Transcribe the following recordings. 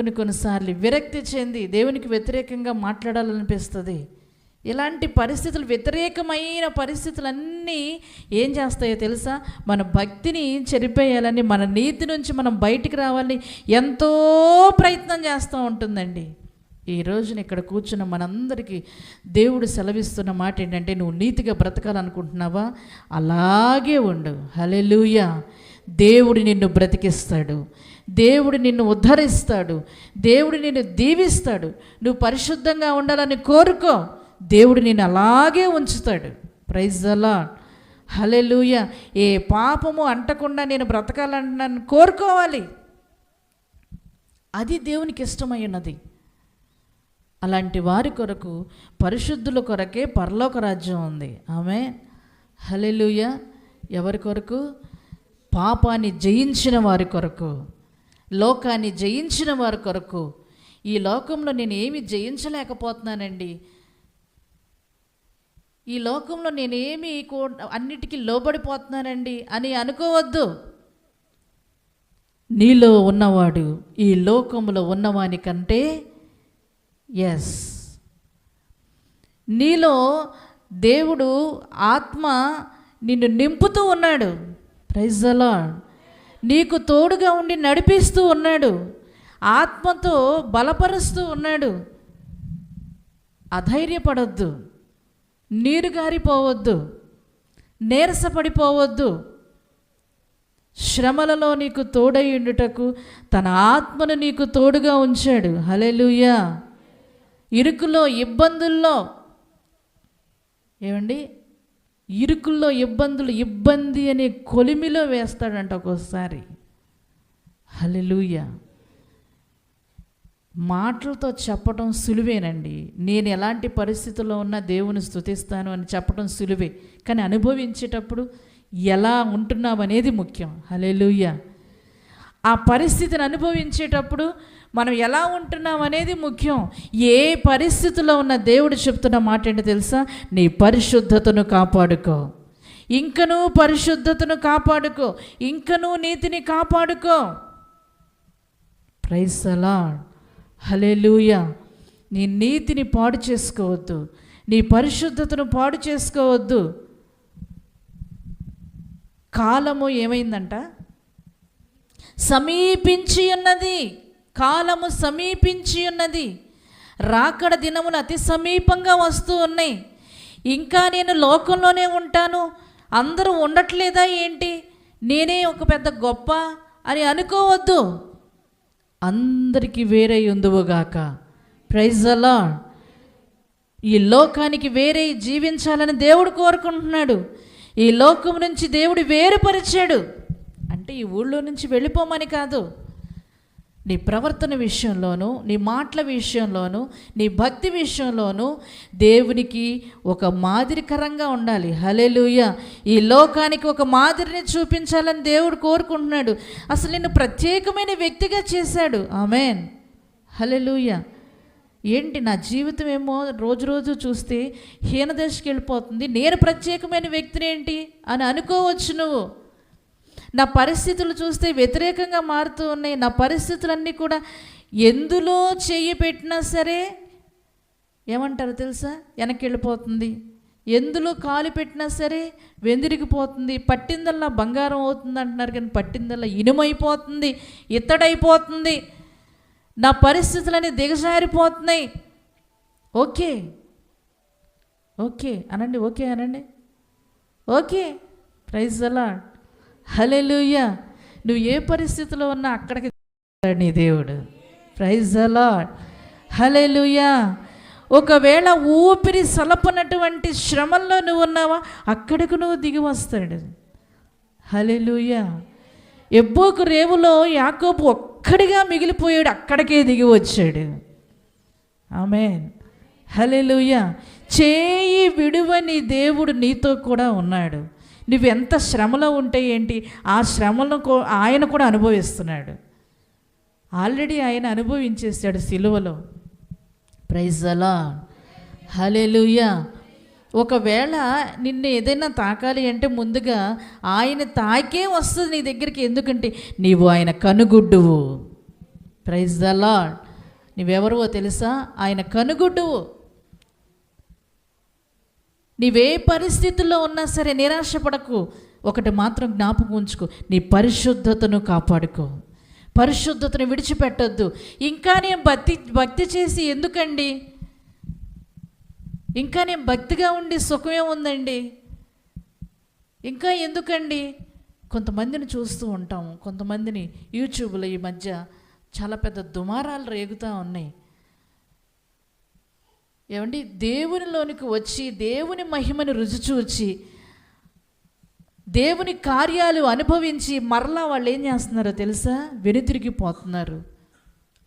కొన్ని కొన్నిసార్లు విరక్తి చెంది దేవునికి వ్యతిరేకంగా మాట్లాడాలనిపిస్తుంది. ఇలాంటి పరిస్థితులు వ్యతిరేకమైన పరిస్థితులన్నీ ఏం చేస్తాయో తెలుసా? మన భక్తిని చెరిపేయాలని మన నీతి నుంచి మనం బయటికి రావాలని ఎంతో ప్రయత్నం చేస్తూ ఉంటుందండి. ఈ రోజున ఇక్కడ కూర్చున్న మనందరికీ దేవుడు సెలవిస్తున్న మాట ఏంటంటే నువ్వు నీతిగా బ్రతకాలనుకుంటున్నావా? అలాగే ఉండు. హలెలూయా దేవుడు నిన్ను బ్రతికిస్తాడు. దేవుడు నిన్ను ఉద్ధరిస్తాడు. దేవుడు నిన్ను దీవిస్తాడు. నువ్వు పరిశుద్ధంగా ఉండాలని కోరుకో. దేవుడు నిన్ను అలాగే ఉంచుతాడు. ప్రైజ్ అలా హలెలుయ ఏ పాపము అంటకుండా నేను బ్రతకాలని కోరుకోవాలి. అది దేవునికి ఇష్టమైనది. అలాంటి వారి కొరకు పరిశుద్ధుల కొరకే పరలోక రాజ్యం ఉంది. ఆమె హలెలుయ ఎవరి కొరకు? పాపాన్ని జయించిన వారి కొరకు. లోకాన్ని జయించిన వారి కొరకు ఈ లోకంలో నేను ఏమి జయించలేకపోతున్నానండి? ఈ లోకంలో నేనేమి అన్నిటికీ లోబడిపోతున్నానండి అని అనుకోవద్దు. నీలో ఉన్నవాడు ఈ లోకంలో ఉన్నవాని కంటే ఎస్ నీలో దేవుడు ఆత్మ నిన్ను నింపుతూ ఉన్నాడు. ప్రైజ్ అలా నీకు తోడుగా ఉండి నడిపిస్తూ ఉన్నాడు. ఆత్మతో బలపరుస్తూ ఉన్నాడు. అధైర్యపడొద్దు. నీరు గారిపోవద్దు నీరసపడిపోవద్దు. శ్రమలలో నీకు తోడై ఉండుటకు తన ఆత్మను నీకు తోడుగా ఉంచాడు. హలెలుయా ఇరుకులో ఇబ్బందుల్లో. ఏమండి? ఇరుకుల్లో ఇబ్బందులు ఇబ్బంది అనే కొలిమిలో వేస్తాడంట ఒక్కోసారి. హలెలూయ మాటలతో చెప్పడం సులువేనండి. నేను ఎలాంటి పరిస్థితుల్లో ఉన్నా దేవుని స్తుతిస్తాను అని చెప్పడం సులువే. కానీ అనుభవించేటప్పుడు ఎలా ఉంటున్నావు అనేది ముఖ్యం. హలెలుయ్య ఆ పరిస్థితిని అనుభవించేటప్పుడు మనం ఎలా ఉంటున్నాం అనేది ముఖ్యం. ఏ పరిస్థితిలో ఉన్న దేవుడు చెప్తున్న మాట ఏంటి తెలుసా? నీ పరిశుద్ధతను కాపాడుకో. ఇంకనూ పరిశుద్ధతను కాపాడుకో. ఇంకనూ నీతిని కాపాడుకో. ప్రైస్ అలాడ్ హలెలూయ నీ నీతిని పాడు చేసుకోవద్దు. నీ పరిశుద్ధతను పాడు చేసుకోవద్దు. కాలము ఏమైందంట? సమీపించి ఉన్నది. కాలము సమీపించి ఉన్నది. రాకడ దినములు అతి సమీపంగా వస్తూ ఉన్నాయి. ఇంకా నేను లోకంలోనే ఉంటాను. అందరూ ఉండట్లేదా ఏంటి? నేనే ఒక పెద్ద గొప్ప అని అనుకోవద్దు. అందరికీ వేరే ఉందువుగాక ప్రైజ్ అలా ఈ లోకానికి వేరే జీవించాలని దేవుడు కోరుకుంటున్నాడు. ఈ లోకం నుంచి దేవుడు వేరుపరిచాడు. అంటే ఈ ఊళ్ళో నుంచి వెళ్ళిపోమని కాదు. నీ ప్రవర్తన విషయంలోనూ నీ మాటల విషయంలోనూ నీ భక్తి విషయంలోనూ దేవునికి ఒక మాదిరికరంగా ఉండాలి. హలెలుయ ఈ లోకానికి ఒక మాదిరిని చూపించాలని దేవుడు కోరుకుంటున్నాడు. అసలు నిన్ను ప్రత్యేకమైన వ్యక్తిగా చేశాడు. ఆమెన్. హలెలుయ ఏంటి నా జీవితం ఏమో రోజు రోజు చూస్తే హీనదశకి వెళ్ళిపోతుంది. నేను ప్రత్యేకమైన వ్యక్తిని ఏంటి అని అనుకోవచ్చు నువ్వు. నా పరిస్థితులు చూస్తే వ్యతిరేకంగా మారుతూ ఉన్నాయి. నా పరిస్థితులన్నీ కూడా ఎందులో చేయి పెట్టినా సరే ఏమంటారు తెలుసా? వెనక్కి వెళ్ళిపోతుంది ఎందులో కాలు పెట్టినా సరే వెందిరిగిపోతుంది. పట్టిందల్లా బంగారం అవుతుంది అంటున్నారు కానీ పట్టిందల్లా ఇనుమైపోతుంది ఇత్తడైపోతుంది. నా పరిస్థితులన్నీ దిగజారిపోతున్నాయి. ఓకే. ఓకే. అనండి ఓకే అనండి. ఓకే. ప్రైజ్ అలా హలెలుయ్యా నువ్వు ఏ పరిస్థితిలో ఉన్నా అక్కడికి నీ దేవుడు. ప్రైజ్ అలాడ్ హలెలుయా ఒకవేళ ఊపిరి సలపనటువంటి శ్రమంలో నువ్వు ఉన్నావా అక్కడికి నువ్వు దిగి వస్తాడు. హలెలుయా ఎబ్బోకు రేవులో యాకోబు ఒక్కడిగా మిగిలిపోయాడు అక్కడికే దిగి వచ్చాడు. ఆమె హలెలుయా చేయి విడువని దేవుడు నీతో కూడా ఉన్నాడు. నువ్వు ఎంత శ్రమలో ఉంటే ఏంటి? ఆ శ్రమను ఆయన కూడా అనుభవిస్తున్నాడు. ఆల్రెడీ ఆయన అనుభవించేసాడు సిలువలో. ప్రైజ్ అలా హలెలుయా ఒకవేళ నిన్ను ఏదైనా తాకాలి అంటే ముందుగా ఆయన తాకే వస్తుంది నీ దగ్గరికి. ఎందుకంటే నీవు ఆయన కనుగుడ్డువు. ప్రైజ్ ద లాడ్ నువ్వెవరువో తెలుసా? ఆయన కనుగుడ్డువు. నీవే పరిస్థితుల్లో ఉన్నా సరే నిరాశపడకు. ఒకటి మాత్రం జ్ఞాపకం ఉంచుకో. నీ పరిశుద్ధతను కాపాడుకో. పరిశుద్ధతను విడిచిపెట్టొద్దు. ఇంకా నేను భక్తి భక్తి చేసి ఎందుకండి? ఇంకా నేను భక్తిగా ఉండి సుఖమే ఉందండి. ఇంకా ఎందుకండి? కొంతమందిని చూస్తూ ఉంటాము. కొంతమందిని యూట్యూబ్లో ఈ మధ్య చాలా పెద్ద దుమారాలు రేగుతూ ఉన్నాయి. ఏమండి? దేవునిలోనికి వచ్చి దేవుని మహిమను రుచి చూచి దేవుని కార్యాలు అనుభవించి మరలా వాళ్ళు ఏం చేస్తున్నారో తెలుసా? వెనుతిరిగిపోతున్నారు.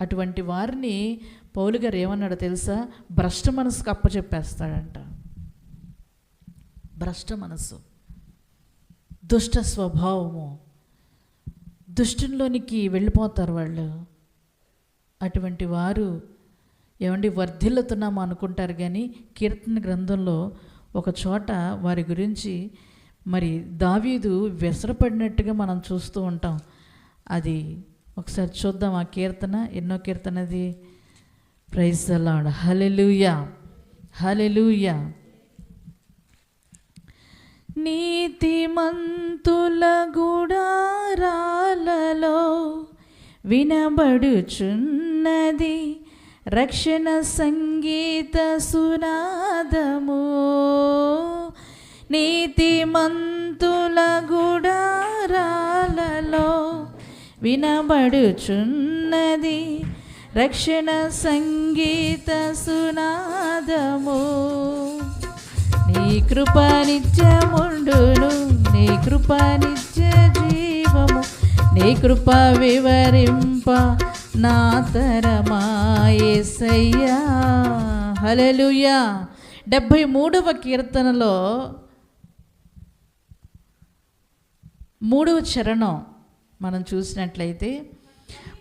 అటువంటి వారిని పౌలు గారు ఏమన్నాడో తెలుసా? భ్రష్ట మనసుకు అప్పచెప్పేస్తాడంట. భ్రష్ట మనసు. దుష్ట స్వభావము. దుష్టుల్లోనికి వెళ్ళిపోతారు వాళ్ళు. అటువంటి వారు ఏమండి వర్ధిల్లుతున్నాము అనుకుంటారు కానీ కీర్తన గ్రంథంలో ఒక చోట వారి గురించి మరి దావీదు వెసరపడినట్టుగా మనం చూస్తూ ఉంటాం. అది ఒకసారి చూద్దాం ఆ కీర్తన ఎన్నో కీర్తన అది ప్రైజ్ అలాడ్ హలెలుయా హలెలుయా నీతిమంతుల గుడారాలలో వినబడుచున్నది రక్షణ సంగీత సునాదము. నీతిమంతుల గుడారాలలో వినబడుచున్నది రక్షణ సంగీత సునాదము. నీ కృపనిత్యముండును నీ కృపనిత్య జీవము. నీ కృప వివరింప నా తరమాయేసయ్యా హల్లెలూయా. డెబ్భై మూడవ కీర్తనలో మూడవ చరణం మనం చూసినట్లయితే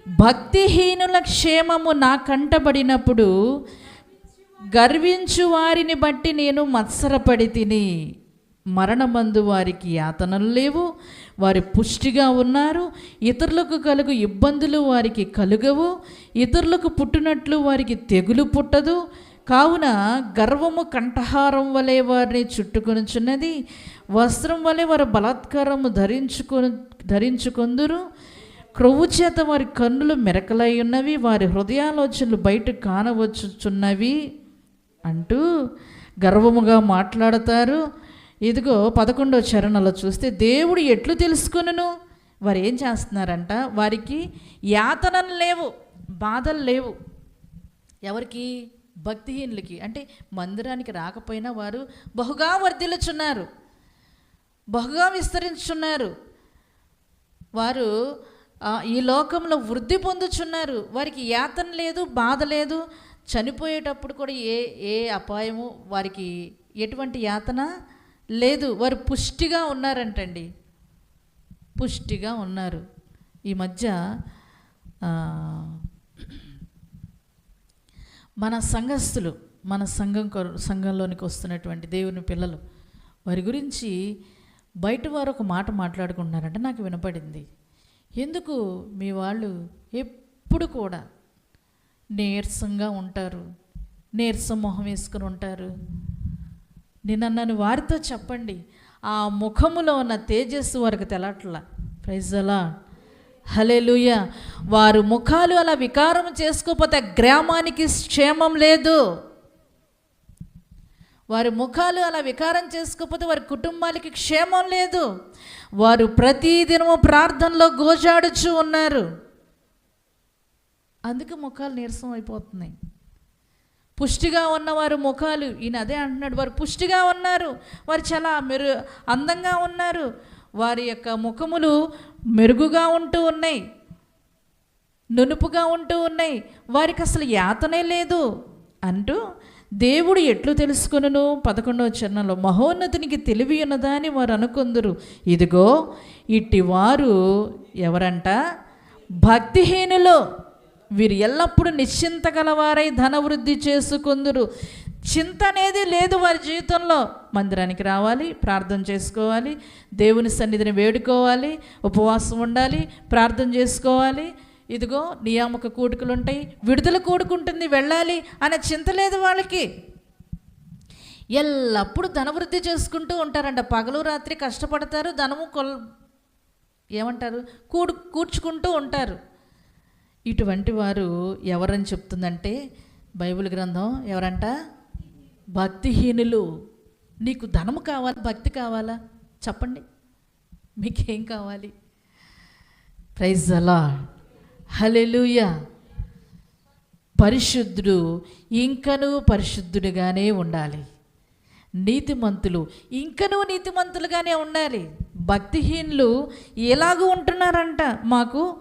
భక్తిహీనుల క్షేమము నా కంటబడినప్పుడు గర్వించు వారిని బట్టి నేను మత్సరపడి తిని. మరణమందు వారికి యాతనలు లేవు వారి పుష్టిగా ఉన్నారు ఇతరులకు కలుగు ఇబ్బందులు వారికి కలుగవు ఇతరులకు పుట్టినట్లు వారికి తెగులు పుట్టదు. కావున గర్వము కంఠహారం వలె వారిని చుట్టుకొనుచున్నది వస్త్రం వలె వారు బలాత్కారము ధరించుకొని ధరించుకొందురు. క్రొవ్వు చేత వారి కన్నులు మెరకలై ఉన్నవి వారి హృదయాలోచనలు బయట కానవచ్చుచున్నవి అంటూ గర్వముగా మాట్లాడతారు. ఇదిగో పదకొండో చరణలో చూస్తే దేవుడు ఎట్లు తెలుసుకొనును? వారు ఏం చేస్తున్నారంట? వారికి యాతనలు లేవు బాధలు లేవు. ఎవరికి? భక్తిహీనులకి. అంటే మందిరానికి రాకపోయినా వారు బహుగా వర్ధిల్లుచున్నారు బహుగా విస్తరించున్నారు వారు ఈ లోకంలో వృద్ధి పొందుచున్నారు. వారికి యాతన లేదు బాధ లేదు. చనిపోయేటప్పుడు కూడా ఏ ఏ అపాయము వారికి ఎటువంటి యాతన లేదు వారు పుష్టిగా ఉన్నారంటండి. పుష్టిగా ఉన్నారు. ఈ మధ్య మన సంఘస్థులు మన సంఘం కొర- సంఘంలోనికి వస్తున్నటువంటి దేవుని పిల్లలు వారి గురించి బయట వారు ఒక మాట మాట్లాడుకుంటున్నారంటే నాకు వినపడింది. ఎందుకు? మీ వాళ్ళు ఎప్పుడు కూడా నీరసంగా ఉంటారు. నీరసం మొహం వేసుకుని ఉంటారు. నేను అన్నాను వారితో చెప్పండి. ఆ ముఖములో ఉన్న తేజస్సు వారికి తెలట్లా. ప్రైజలా హలేలుయ వారు ముఖాలు అలా వికారం చేసుకోకపోతే గ్రామానికి క్షేమం లేదు. వారి ముఖాలు అలా వికారం చేసుకోకపోతే వారి కుటుంబాలకి క్షేమం లేదు. వారు ప్రతిదినము ప్రార్థనలో గోజాడుచు ఉన్నారు. అందుకే ముఖాలు నీరసం అయిపోతున్నాయి. పుష్టిగా ఉన్నవారు ముఖాలు. ఈయన అదే అంటున్నాడు. వారు పుష్టిగా ఉన్నారు. వారు చాలా మెరు అందంగా ఉన్నారు. వారి యొక్క ముఖములు మెరుగుగా ఉంటూ ఉన్నాయి. నునుపుగా ఉంటూ ఉన్నాయి. వారికి అసలు యాతనే లేదు అంటూ దేవుడు ఎట్లు తెలుసుకును పదకొండవ చరణంలో మహోన్నతునికి తెలివి ఉన్నదా అని వారు అనుకుందరు. ఇదిగో ఇట్టి వారు ఎవరంట? భక్తిహీనులు. వీరు ఎల్లప్పుడూ నిశ్చింత గలవారై ధనవృద్ధి చేసుకుందురు. చింత అనేది లేదు వారి జీవితంలో. మందిరానికి రావాలి ప్రార్థన చేసుకోవాలి దేవుని సన్నిధిని వేడుకోవాలి ఉపవాసం ఉండాలి ప్రార్థన చేసుకోవాలి. ఇదిగో నియామక కూడుకులు ఉంటాయి విడుదల కూడుకుంటుంది వెళ్ళాలి అనే చింత లేదు వాళ్ళకి. ఎల్లప్పుడూ ధనవృద్ధి చేసుకుంటూ ఉంటారంట. పగలు రాత్రి కష్టపడతారు ధనము కొల్ ఏమంటారు? కూడు కూర్చుకుంటూ ఉంటారు. ఇటువంటి వారు ఎవరని చెప్తుందంటే బైబిల్ గ్రంథం ఎవరంట? భక్తిహీనులు. నీకు ధనము కావాలి? భక్తి కావాలా? చెప్పండి. మీకేం కావాలి? ప్రైజ్ అలా హలెలుయ పరిశుద్ధుడు ఇంకనూ పరిశుద్ధుడుగానే ఉండాలి. నీతిమంతులు ఇంకనూ నీతిమంతులుగానే ఉండాలి. భక్తిహీనులు ఎలాగూ ఉంటున్నారంట మాకు?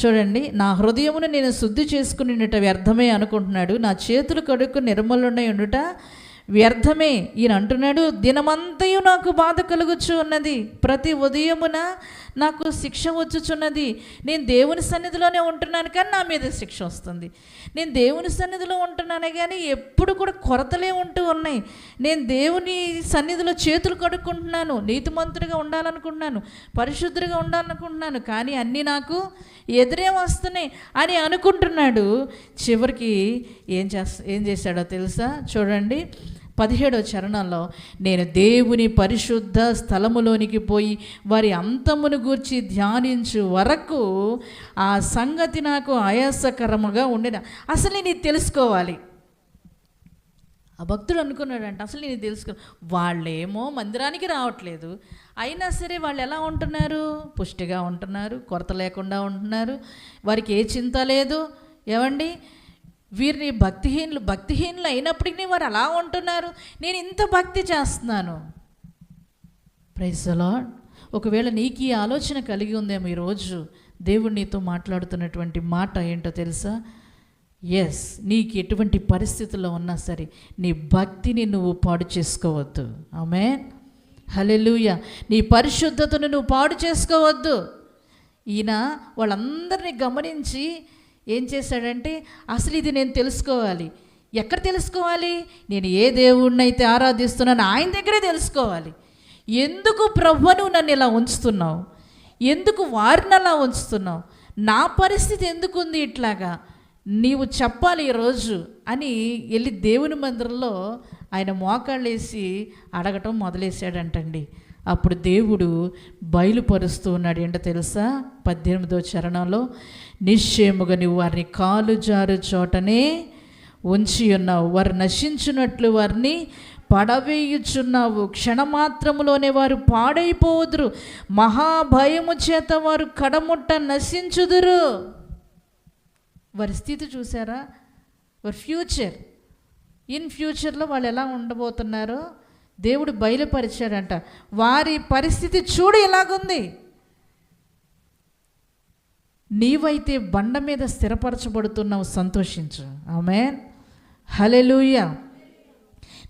చూడండి నా హృదయమును నేను శుద్ధి చేసుకునేట వ్యర్థమే అనుకుంటున్నాడు. నా చేతులు కడుక్కు నిర్మలున్నాయి ఉండుట వ్యర్థమే. ఈయన అంటున్నాడు దినమంతయు నాకు బాధ కలుగుచు ఉన్నది. ప్రతి ఉదయమున నాకు శిక్ష వచ్చుచున్నది. నేను దేవుని సన్నిధిలోనే ఉంటున్నాను కానీ నా మీద శిక్ష వస్తుంది. నేను దేవుని సన్నిధిలో ఉంటున్నాను కానీ ఎప్పుడు కూడా కొరతలే ఉంటూ ఉన్నాయి. నేను దేవుని సన్నిధిలో చేతులు కడుక్కుంటున్నాను. నీతిమంతుడిగా ఉండాలనుకుంటున్నాను. పరిశుద్ధుడిగా ఉండాలనుకుంటున్నాను. కానీ అన్నీ నాకు ఎదురే వస్తున్నాయి అని అనుకుంటున్నాడు. చివరికి ఏం చేస్తా ఏం చేశాడో తెలుసా? చూడండి. పదిహేడో చరణంలో నేను దేవుని పరిశుద్ధ స్థలములోనికి పోయి వారి అంతమును గూర్చి ధ్యానించు వరకు ఆ సంగతి నాకు ఆయాసకరముగా ఉండిన అసలు నేను తెలుసుకోవాలి. ఆ భక్తుడు అనుకున్నాడంట అసలు నేను తెలుసుకో వాళ్ళేమో మందిరానికి రావట్లేదు. అయినా సరే వాళ్ళు ఎలా ఉంటున్నారు? పుష్టిగా ఉంటున్నారు కొరత లేకుండా ఉంటున్నారు. వారికి ఏ చింత లేదు. ఏమండి వీరిని భక్తిహీనులు భక్తిహీనులు అయినప్పటికీ వారు అలా ఉంటున్నారు. నేను ఇంత భక్తి చేస్తున్నాను. ప్రైజలో ఒకవేళ నీకు ఈ ఆలోచన కలిగి ఉందేమో ఈరోజు దేవుడు నీతో మాట్లాడుతున్నటువంటి మాట ఏంటో తెలుసా? ఎస్ నీకు ఎటువంటి పరిస్థితుల్లో ఉన్నా సరే నీ భక్తిని నువ్వు పాడు చేసుకోవద్దు. ఆమె హలెలుయ నీ పరిశుద్ధతను నువ్వు పాడు చేసుకోవద్దు. ఈయన వాళ్ళందరినీ గమనించి ఏం చేశాడంటే అసలు ఇది నేను తెలుసుకోవాలి. ఎక్కడ తెలుసుకోవాలి? నేను ఏ దేవుడినైతే ఆరాధిస్తున్నానో ఆయన దగ్గరే తెలుసుకోవాలి. ఎందుకు ప్రభు నన్ను ఇలా ఉంచుతున్నావు? ఎందుకు వారిని అలా ఉంచుతున్నావు? నా పరిస్థితి ఎందుకుంది ఇట్లాగా? నీవు చెప్పాలి ఈరోజు అని వెళ్ళి దేవుని మందిరంలో ఆయన మోకాళ్ళేసి అడగటం మొదలేశాడంటండి. అప్పుడు దేవుడు బయలుపరుస్తూ ఉన్నాడు. ఏంటో తెలుసా? పద్దెనిమిదో చరణంలో నిశ్చయముగా నువ్వు వారిని కాలు జారు చోటనే ఉంచి ఉన్నావు. వారు నశించున్నట్లు వారిని పడవేయుచున్నావు. క్షణమాత్రములోనే వారు పాడైపోదురు. మహాభయము చేత వారు కడముట్ట నశించుదురు. వారి స్థితి చూసారా? వారి ఫ్యూచర్. ఇన్ ఫ్యూచర్లో వాళ్ళు ఎలా ఉండబోతున్నారో? దేవుడు బయలుపరిచాడంట. వారి పరిస్థితి చూడు ఎలాగుంది. నీవైతే బండ మీద స్థిరపరచబడుతున్నావు సంతోషించు. ఆమె హలెలూయ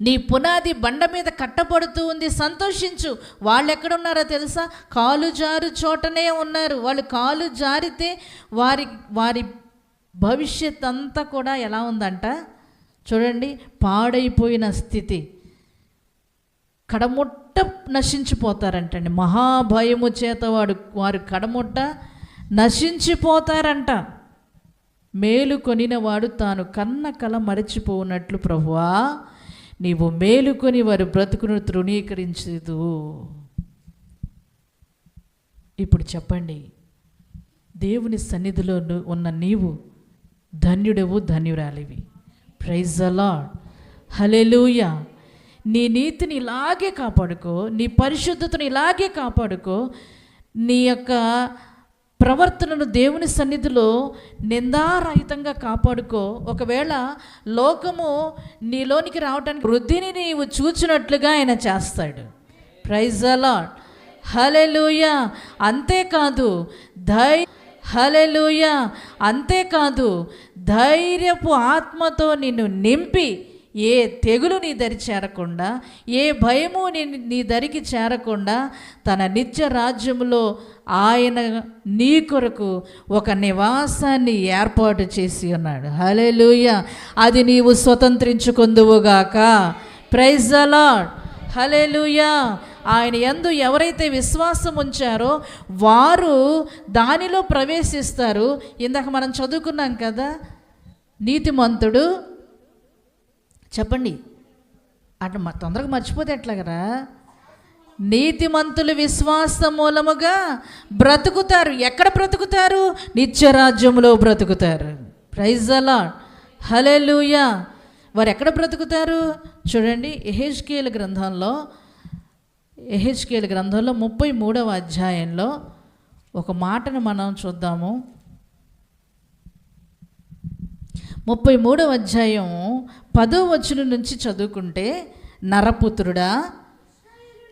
నీ పునాది బండ మీద కట్టబడుతూ ఉంది సంతోషించు. వాళ్ళు ఎక్కడున్నారో తెలుసా? కాలు జారు చోటనే ఉన్నారు. వాళ్ళు కాలు జారితే వారి వారి భవిష్యత్ అంతా కూడా ఎలా ఉందంట? చూడండి పాడైపోయిన స్థితి. కడముట్ట నశించిపోతారంటండి. మహాభయము చేత వాడు వారు కడముట్ట నశించిపోతారంట. మేలు కొనినవాడు తాను కన్న కల మరచిపోనట్లు ప్రభువా నీవు మేలుకొని వారి బ్రతుకును తృణీకరించదు. ఇప్పుడు చెప్పండి దేవుని సన్నిధిలో ఉన్న నీవు ధన్యుడవు ధన్యురాలివి. ప్రైజ్ అలాడ్ హలెలూయ నీ నీతిని ఇలాగే కాపాడుకో నీ పరిశుద్ధతను ఇలాగే కాపాడుకో నీ యొక్క ప్రవర్తనను దేవుని సన్నిధిలో నిందారహితంగా కాపాడుకో. ఒకవేళ లోకము నీలోనికి రావటానికి వృద్ధిని నీవు చూచినట్లుగా ఆయన చేస్తాడు. ప్రైజ్ అలాడ్ హలెలూయ అంతేకాదు ధై హలెలూయ అంతేకాదు ధైర్యపు ఆత్మతో నిన్ను నింపి ఏ తెగులు నీ దరి చేరకుండా ఏ భయము నీ నీ దరికి చేరకుండా తన నిత్య రాజ్యంలో ఆయన నీ కొరకు ఒక నివాసాన్ని ఏర్పాటు చేసి ఉన్నాడు. హలెలూయ అది నీవు స్వతంత్రించుకుందువుగాక. ప్రైజ్ అలాడ్ హలెలూయా ఆయన ఎందు ఎవరైతే విశ్వాసం ఉంచారో వారు దానిలో ప్రవేశిస్తారు. ఇందాక మనం చదువుకున్నాం కదా నీతిమంతుడు చెప్పండి. అంటే మా తొందరగా మర్చిపోతే ఎట్లా కదా నీతిమంతులు విశ్వాస మూలముగా బ్రతుకుతారు. ఎక్కడ బ్రతుకుతారు? నిత్యరాజ్యంలో బ్రతుకుతారు. ప్రైజ్ అలా హలెలుయా వారు ఎక్కడ బ్రతుకుతారు? చూడండి ఎహెచ్కేల గ్రంథంలో ఎహెచ్కేల గ్రంథంలో ముప్పై మూడవ అధ్యాయంలో ఒక మాటను మనం చూద్దాము. ముప్పై మూడవ అధ్యాయం పదో వచనం నుంచి చదువుకుంటే నరపుత్రుడా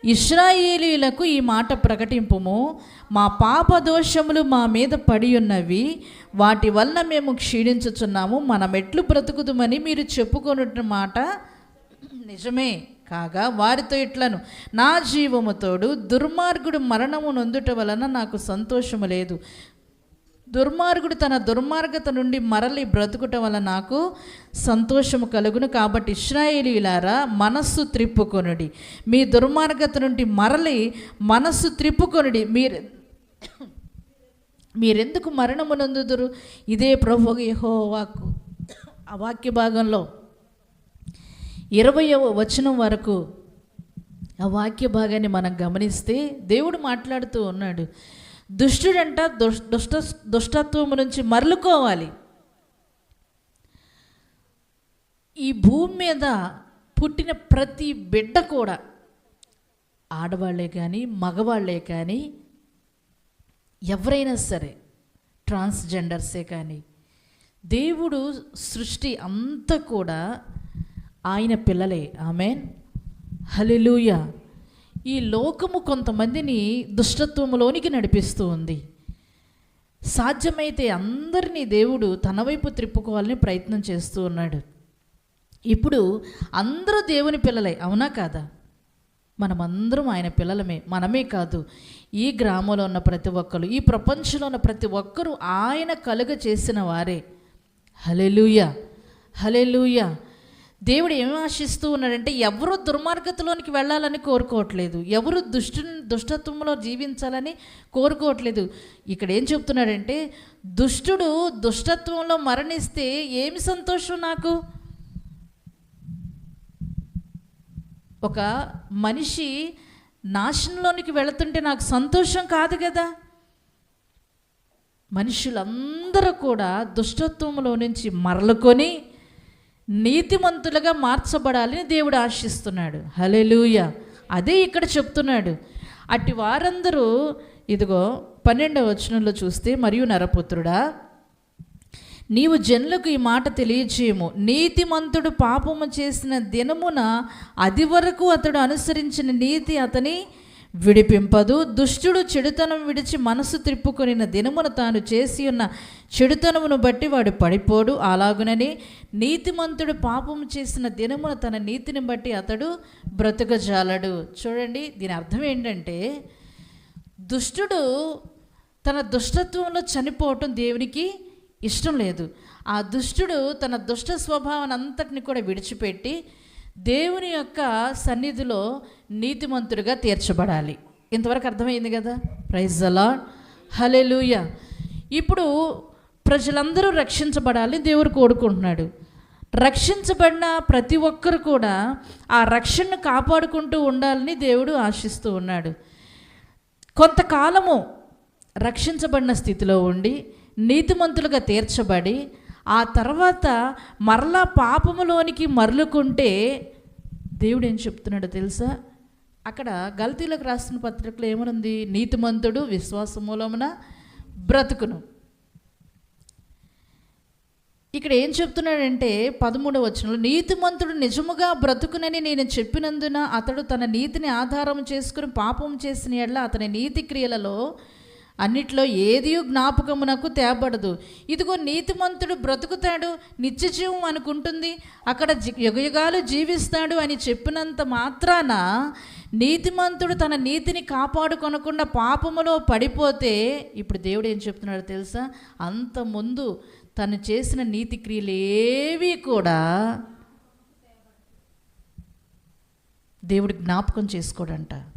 ఇస్రాయేలీలకు ఈ మాట ప్రకటింపుము. మా పాప దోషములు మా మీద పడి ఉన్నవి వాటి వలన మేము క్షీణించుచున్నాము. మనం ఎట్లు బ్రతుకుదుమని మీరు చెప్పుకొనుట మాట నిజమే. కాగా వారితో ఇట్లను నా జీవముతోడు దుర్మార్గుడు మరణము నొందుట వలన నాకు సంతోషము లేదు. దుర్మార్గుడు తన దుర్మార్గత నుండి మరలి బ్రతుకుట వల్ల నాకు సంతోషము కలుగును. కాబట్టి ఇస్రాయేలీలారా మనస్సు త్రిప్పుకొనుడి. మీ దుర్మార్గత నుండి మరలి మనస్సు త్రిప్పుకొనుడి. మీరు మీరెందుకు మరణమునందుదురు ఇదే ప్రభు యహో వాక్కు ఆ వాక్య భాగంలో ఇరవయవ వచనం వరకు ఆ వాక్య భాగాన్ని మనం గమనిస్తే దేవుడు మాట్లాడుతూ ఉన్నాడు. దుష్టుడంట దుష్ట దుష్టత్వం నుంచి మరలుకోవాలి. ఈ భూమి మీద పుట్టిన ప్రతి బిడ్డ కూడా ఆడవాళ్ళే కానీ మగవాళ్ళే కానీ ఎవరైనా సరే ట్రాన్స్జెండర్సే కానీ దేవుడు సృష్టి అంతా కూడా ఆయన పిల్లలే. ఆమెన్. హలెలూయ ఈ లోకము కొంతమందిని దుష్టత్వములోనికి నడిపిస్తూ ఉంది. సాధ్యమైతే అందరినీ దేవుడు తన వైపు త్రిప్పుకోవాలని ప్రయత్నం చేస్తూ ఉన్నాడు. ఇప్పుడు అందరూ దేవుని పిల్లలే అవునా కాదా? మనమందరం ఆయన పిల్లలమే మనమే కాదు. ఈ గ్రామంలో ఉన్న ప్రతి ఒక్కరు ఈ ప్రపంచంలో ఉన్న ప్రతి ఒక్కరూ ఆయన కలుగ చేసిన వారే. హలెలుయ హలెలూయ దేవుడు ఏమి ఆశిస్తూ ఉన్నాడంటే ఎవరు దుర్మార్గతలోనికి వెళ్ళాలని కోరుకోవట్లేదు. ఎవరు దుష్టు దుష్టత్వంలో జీవించాలని కోరుకోవట్లేదు. ఇక్కడ ఏం చెప్తున్నాడంటే దుష్టుడు దుష్టత్వంలో మరణిస్తే ఏమి సంతోషం నాకు? ఒక మనిషి నాశనంలోనికి వెళుతుంటే నాకు సంతోషం కాదు కదా? మనుషులందరూ కూడా దుష్టత్వంలో నుంచి మరలుకొని నీతిమంతులుగా మార్చబడాలని దేవుడు ఆశిస్తున్నాడు. హలెలూయ అదే ఇక్కడ చెప్తున్నాడు. అట్టి వారందరూ ఇదిగో పన్నెండవ వచనంలో చూస్తే మరియు నరపుత్రుడా నీవు జనులకు ఈ మాట తెలియచేయము. నీతిమంతుడు పాపము చేసిన దినమున అది వరకు అతడు అనుసరించిన నీతి అతని విడిపింపదు. దుష్టుడు చెడుతనం విడిచి మనసు త్రిప్పుకొనిన దినమున తాను చేసి ఉన్న చెడుతనమును బట్టి వాడు పడిపోడు. అలాగునని నీతిమంతుడు పాపము చేసిన దినమున తన నీతిని బట్టి అతడు బ్రతుకజాలడు. చూడండి దీని అర్థం ఏంటంటే దుష్టుడు తన దుష్టత్వంలో చనిపోవటం దేవునికి ఇష్టం లేదు. ఆ దుష్టుడు తన దుష్ట స్వభావాన్ని అంతటిని కూడా విడిచిపెట్టి దేవుని యొక్క సన్నిధిలో నీతిమంతుడిగా తీర్చబడాలి. ఇంతవరకు అర్థమైంది కదా? ప్రైజ్ అలా హలెలుయ ఇప్పుడు ప్రజలందరూ రక్షించబడాలని దేవుడు కోరుకుంటున్నాడు. రక్షించబడిన ప్రతి ఒక్కరు కూడా ఆ రక్షణను కాపాడుకుంటూ ఉండాలని దేవుడు ఆశిస్తూ ఉన్నాడు. కొంతకాలము రక్షించబడిన స్థితిలో ఉండి నీతిమంతులుగా తీర్చబడి ఆ తర్వాత మరలా పాపములోనికి మరలుకుంటే దేవుడు ఏం చెప్తున్నాడో తెలుసా? అక్కడ గల్తీలకు రాసిన పత్రికలో ఏమనుంది? నీతిమంతుడు విశ్వాస మూలమున బ్రతుకును. ఇక్కడ ఏం చెప్తున్నాడంటే పదమూడవ వచనంలో నీతిమంతుడు నిజముగా బ్రతుకునని నేను చెప్పినందున అతడు తన నీతిని ఆధారం చేసుకుని పాపం చేసిన ఎడల అతని నీతి క్రియలలో అన్నిట్లో ఏది జ్ఞాపకమునకు తేబడదు. ఇదిగో నీతిమంతుడు బ్రతుకుతాడు నిత్యజీవం అనుకుంటుంది అక్కడ జి- యుగయుగాలు జీవిస్తాడు అని చెప్పినంత మాత్రాన నీతిమంతుడు తన నీతిని కాపాడుకొనకుండా పాపములో పడిపోతే ఇప్పుడు దేవుడు ఏం చెప్తున్నాడో తెలుసా? అంత ముందు తను చేసిన నీతి క్రియలు ఏవి కూడా దేవుడు జ్ఞాపకం చేసుకోడంట.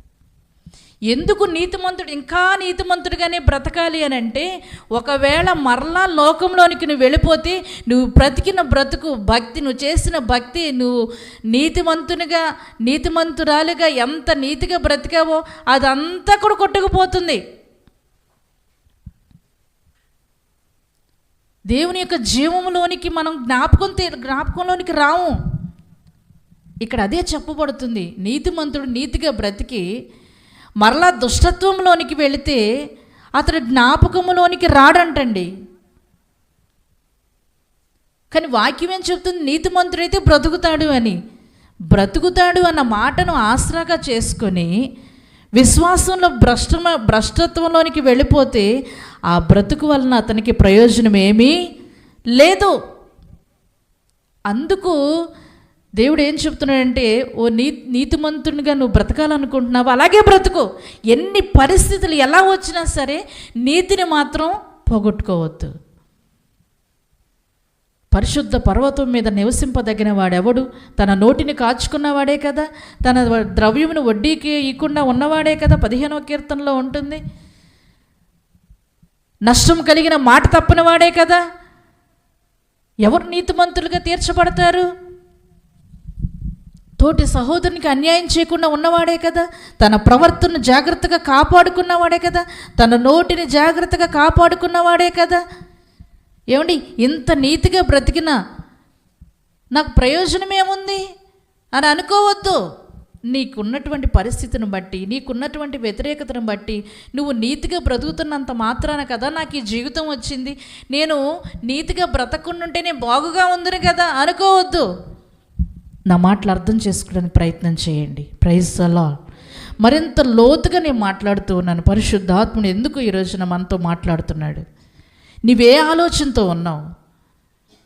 ఎందుకు నీతిమంతుడు ఇంకా నీతిమంతుడిగానే బ్రతకాలి అని అంటే ఒకవేళ మరలా లోకంలోనికి నువ్వు వెళ్ళిపోతే నువ్వు బ్రతికిన బ్రతుకు భక్తి నువ్వు చేసిన భక్తి నువ్వు నీతిమంతునిగా నీతిమంతురాలుగా ఎంత నీతిగా బ్రతికావో అదంతా కూడా కొట్టుకుపోతుంది. దేవుని యొక్క జీవంలోనికి మనం జ్ఞాపకం జ్ఞాపకంలోనికి రాము. ఇక్కడ అదే చెప్పబడుతుంది నీతిమంతుడు నీతిగా బ్రతికి మరలా దుష్టత్వంలోనికి వెళితే అతడు జ్ఞాపకములోనికి రాడంటండి. కానీ వాక్యం ఏం చెప్తుంది? నీతిమంతుడైతే బ్రతుకుతాడు అని. బ్రతుకుతాడు అన్న మాటను ఆసరాగా చేసుకొని విశ్వాసంలో భ్రష్టమ భ్రష్టత్వంలోనికి వెళ్ళిపోతే ఆ బ్రతుకు వలన అతనికి ప్రయోజనం ఏమీ లేదు. అందుకు దేవుడు ఏం చెప్తున్నాడంటే ఓ నీ నీతిమంతునిగా నువ్వు బ్రతకాలనుకుంటున్నావు? అలాగే బ్రతుకు. ఎన్ని పరిస్థితులు ఎలా వచ్చినా సరే నీతిని మాత్రం పోగొట్టుకోవద్దు. పరిశుద్ధ పర్వతం మీద నివసింపదగిన వాడెవడు? తన నోటిని కాచుకున్నవాడే కదా? తన ద్రవ్యమును వడ్డీకి ఇవ్వకుండా ఉన్నవాడే కదా? పదిహేనవ కీర్తనలో ఉంటుంది. నష్టం కలిగిన మాట తప్పని వాడే కదా? ఎవరు నీతిమంతులుగా తీర్చబడతారు? తోటి సహోదరునికి అన్యాయం చేయకుండా ఉన్నవాడే కదా తన ప్రవర్తనను జాగ్రత్తగా కాపాడుకున్నవాడే కదా తన నోటిని జాగ్రత్తగా కాపాడుకున్నవాడే కదా. ఏమండి ఇంత నీతిగా బ్రతికినా నాకు ప్రయోజనం ఏముంది అని అనుకోవద్దు. నీకున్నటువంటి పరిస్థితిని బట్టి నీకున్నటువంటి వ్యతిరేకతను బట్టి నువ్వు నీతిగా బ్రతుకుతున్నంత మాత్రాన కదా నాకు ఈ జీవితం వచ్చింది. నేను నీతిగా బ్రతకుండుంటే నేను బాగుగా ఉందిని కదా అనుకోవద్దు. నా మాటలు అర్థం చేసుకోవడానికి ప్రయత్నం చేయండి. ప్రైజ్ అలా మరింత లోతుగా నేను మాట్లాడుతూ ఉన్నాను. పరిశుద్ధాత్ముడు ఎందుకు ఈ రోజున మనతో మాట్లాడుతున్నాడు? నీవే ఆలోచనతో ఉన్నావు?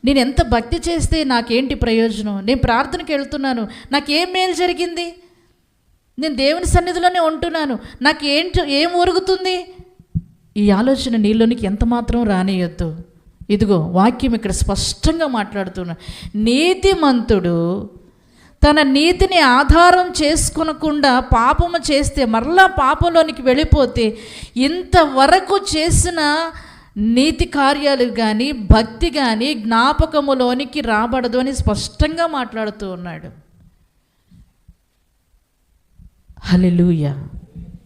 నేను ఎంత భక్తి చేస్తే నాకేంటి ప్రయోజనం? నేను ప్రార్థనకి వెళ్తున్నాను. నాకేం మేలు జరిగింది? నేను దేవుని సన్నిధిలోనే ఉంటున్నాను. నాకు ఏంటి ఏం ఒరుగుతుంది? ఈ ఆలోచన నీలోనికి ఎంత మాత్రం రానియొద్దు. ఇదిగో వాక్యం ఇక్కడ స్పష్టంగా మాట్లాడుతున్నా. నీతిమంతుడు తన నీతిని ఆధారం చేసుకునకుండా పాపము చేస్తే మరలా పాపంలోనికి వెళ్ళిపోతే ఇంతవరకు చేసిన నీతి కార్యాలు కానీ భక్తి కానీ జ్ఞాపకములోనికి రాబడదు అని స్పష్టంగా మాట్లాడుతూ ఉన్నాడు. హలెలూయ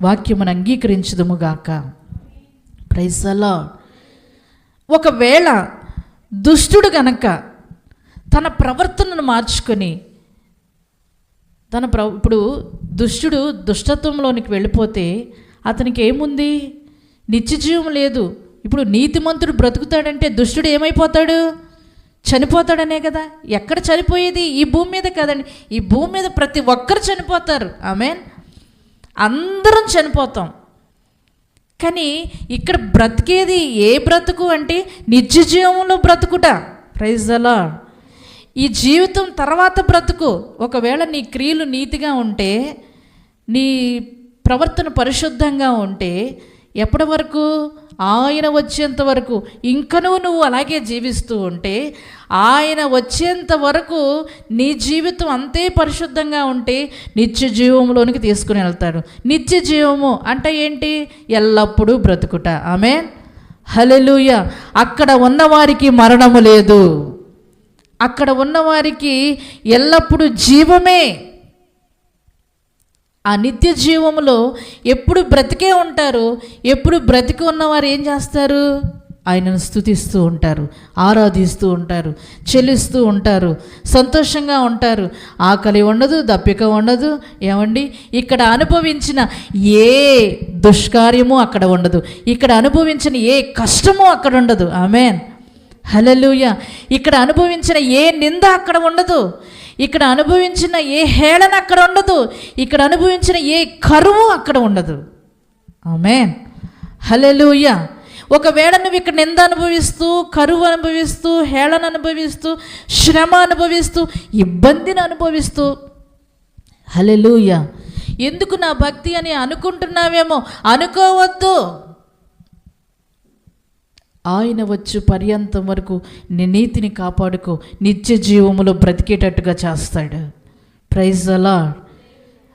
వాక్యమును అంగీకరించదుముగాక. ప్రైసలా ఒకవేళ దుష్టుడు గనక తన ప్రవర్తనను మార్చుకొని తన ప్ర ఇప్పుడు దుష్టుడు దుష్టత్వంలోనికి వెళ్ళిపోతే అతనికి ఏముంది? నిత్యజీవం లేదు. ఇప్పుడు నీతిమంతుడు బ్రతుకుతాడంటే దుష్టుడు ఏమైపోతాడు? చనిపోతాడనే కదా. ఎక్కడ చనిపోయేది? ఈ భూమి మీద కదండి. ఈ భూమి మీద ప్రతి ఒక్కరు చనిపోతారు. మీన్ అందరం చనిపోతాం. కానీ ఇక్కడ బ్రతికేది ఏ బ్రతుకు అంటే నిత్య జీవంలో బ్రతుకుట. ప్రైజ్ అలా ఈ జీవితం తర్వాత బ్రతుకు. ఒకవేళ నీ క్రియలు నీతిగా ఉంటే నీ ప్రవర్తన పరిశుద్ధంగా ఉంటే ఎప్పటి వరకు? ఆయన వచ్చేంత వరకు. ఇంకనూ నువ్వు అలాగే జీవిస్తూ ఉంటే ఆయన వచ్చేంత వరకు నీ జీవితం అంతే పరిశుద్ధంగా ఉంటే నిత్య జీవంలోనికి తీసుకుని వెళ్తాడు. నిత్య జీవము అంటే ఏంటి? ఎల్లప్పుడూ బ్రతుకుట. ఆమె హలెలూయ అక్కడ ఉన్నవారికి మరణము లేదు. అక్కడ ఉన్నవారికి ఎల్లప్పుడూ జీవమే. ఆ నిత్య జీవములో ఎప్పుడు బ్రతికే ఉంటారు ఎప్పుడు బ్రతికి ఉన్నవారు ఏం చేస్తారు? ఆయనను స్థుతిస్తూ ఉంటారు ఆరాధిస్తూ ఉంటారు చెల్లిస్తూ ఉంటారు సంతోషంగా ఉంటారు. ఆకలి ఉండదు దప్పిక ఉండదు ఏమండి? ఇక్కడ అనుభవించిన ఏ దుష్కార్యము అక్కడ ఉండదు. ఇక్కడ అనుభవించిన ఏ కష్టము అక్కడ ఉండదు. ఆమెన్. హలలుయ ఇక్కడ అనుభవించిన ఏ నింద అక్కడ ఉండదు. ఇక్కడ అనుభవించిన ఏ హేళన అక్కడ ఉండదు. ఇక్కడ అనుభవించిన ఏ కరువు అక్కడ ఉండదు. ఆమెన్. హలలుయ ఒకవేళ నువ్వు ఇక్కడ నింద అనుభవిస్తూ కరువు అనుభవిస్తూ హేళన అనుభవిస్తూ శ్రమ అనుభవిస్తూ ఇబ్బందిని అనుభవిస్తూ హలలుయ ఎందుకు నా భక్తి అని అనుకుంటున్నావేమో? అనుకోవద్దు. ఆయన వచ్చు పర్యంతం వరకు నీ నీతిని కాపాడుకో నిత్య జీవములో బ్రతికేటట్టుగా చేస్తాడు. ప్రైజ్ అలా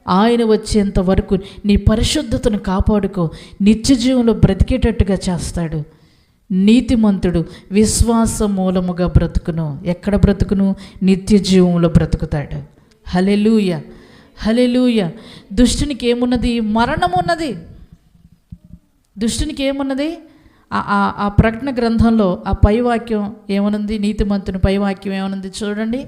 ఆయన వచ్చేంత వరకు నీ పరిశుద్ధతను కాపాడుకో నిత్య జీవంలో బ్రతికేటట్టుగా చేస్తాడు. నీతిమంతుడు విశ్వాస మూలముగా బ్రతుకును. ఎక్కడ బ్రతుకును? నిత్య జీవంలో బ్రతుకుతాడు. హలెలూయ హలెలూయ దుష్టునికి ఏమున్నది? మరణం ఉన్నది దుష్టునికి ఏమున్నది? ఆ- ఆ ఆ ప్రకటన గ్రంథంలో ఆ పై వాక్యం ఏమనుంది? నీతిమంతుని పై వాక్యం ఏమనుంది? చూడండి.